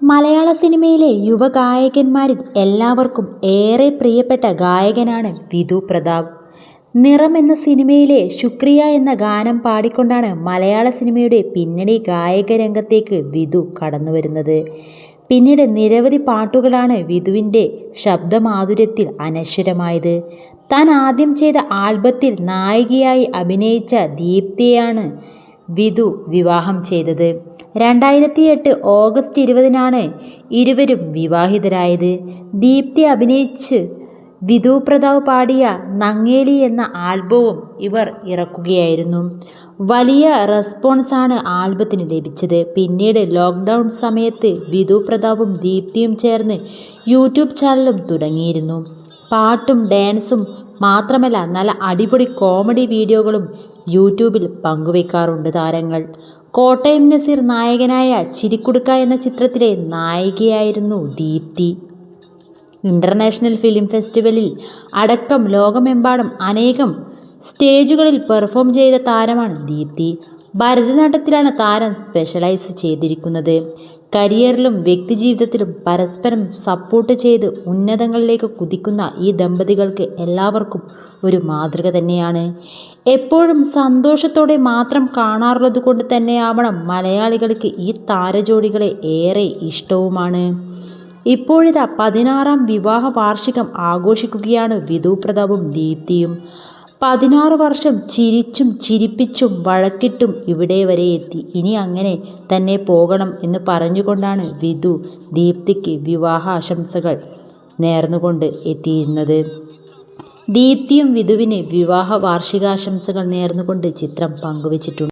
മലയാള സിനിമയിലെ യുവഗായകന്മാരിൽ എല്ലാവർക്കും ഏറെ പ്രിയപ്പെട്ട ഗായകനാണ് വിധു പ്രതാപ്. നിറം എന്ന സിനിമയിലെ ശുക്രിയ എന്ന ഗാനം പാടിക്കൊണ്ടാണ് മലയാള സിനിമയുടെ പിന്നണി ഗായക രംഗത്തേക്ക് വിധു കടന്നുവരുന്നത്. പിന്നീട് നിരവധി പാട്ടുകളാണ് വിധുവിന്റെ ശബ്ദമാധുര്യത്തിൽ അനശ്വരമായത്. താൻ ആദ്യം ചെയ്ത ആൽബത്തിൽ നായികയായി അഭിനയിച്ച ദീപ്തിയെയാണ് വിധു വിവാഹം ചെയ്തത്. രണ്ടായിരത്തി എട്ട് ഓഗസ്റ്റ് ഇരുപതിനാണ് ഇരുവരും വിവാഹിതരായത്. ദീപ്തി അഭിനയിച്ച് വിധു പ്രതാവ് പാടിയ നങ്ങേലി എന്ന ആൽബവും ഇവർ ഇറക്കുകയായിരുന്നു. വലിയ റെസ്പോൺസാണ് ആൽബത്തിന് ലഭിച്ചത്. പിന്നീട് ലോക്ക്ഡൗൺ സമയത്ത് വിധു പ്രതാപും ദീപ്തിയും ചേർന്ന് യൂട്യൂബ് ചാനലും തുടങ്ങിയിരുന്നു. പാട്ടും ഡാൻസും മാത്രമല്ല നല്ല അടിപൊളി കോമഡി വീഡിയോകളും യൂട്യൂബിൽ പങ്കുവെക്കാറുണ്ട് താരങ്ങൾ. കോട്ടയം നസീർ നായകനായ ചിരിക്കുടുക്ക എന്ന ചിത്രത്തിലെ നായികയായിരുന്നു ദീപ്തി. ഇന്റർനാഷണൽ ഫിലിം ഫെസ്റ്റിവലിൽ അടക്കം ലോകമെമ്പാടും അനേകം സ്റ്റേജുകളിൽ പെർഫോം ചെയ്ത താരമാണ് ദീപ്തി. ഭരതനാട്യത്തിലാണ് താരം സ്പെഷ്യലൈസ് ചെയ്തിരിക്കുന്നത്. കരിയറിലും വ്യക്തിജീവിതത്തിലും പരസ്പരം സപ്പോർട്ട് ചെയ്ത് ഉന്നതങ്ങളിലേക്ക് കുതിക്കുന്ന ഈ ദമ്പതികൾക്ക് എല്ലാവർക്കും ഒരു മാതൃക തന്നെയാണ്. എപ്പോഴും സന്തോഷത്തോടെ മാത്രം കാണാറുള്ളത് കൊണ്ട് തന്നെയാവണം മലയാളികൾക്ക് ഈ താരജോഡികളെ ഏറെ ഇഷ്ടവുമാണ്. ഇപ്പോഴിതാ പതിനാറാം വിവാഹ വാർഷികം ആഘോഷിക്കുകയാണ് വിധു പ്രതാപും ദീപ്തിയും. പതിനാറ് വർഷം ചിരിച്ചും ചിരിപ്പിച്ചും വഴക്കിട്ടും ഇവിടെ വരെ എത്തി. ഇനി അങ്ങനെ തന്നെ പോകണം എന്ന് പറഞ്ഞുകൊണ്ടാണ് വിധു ദീപ്തിക്ക് വിവാഹ ആശംസകൾ നേർന്നുകൊണ്ട് എത്തിയിരുന്നത്. ദീപ്തിയും വിധുവിന് വിവാഹ വാർഷികാശംസകൾ നേർന്നുകൊണ്ട് ചിത്രം പങ്കുവച്ചിട്ടുണ്ട്.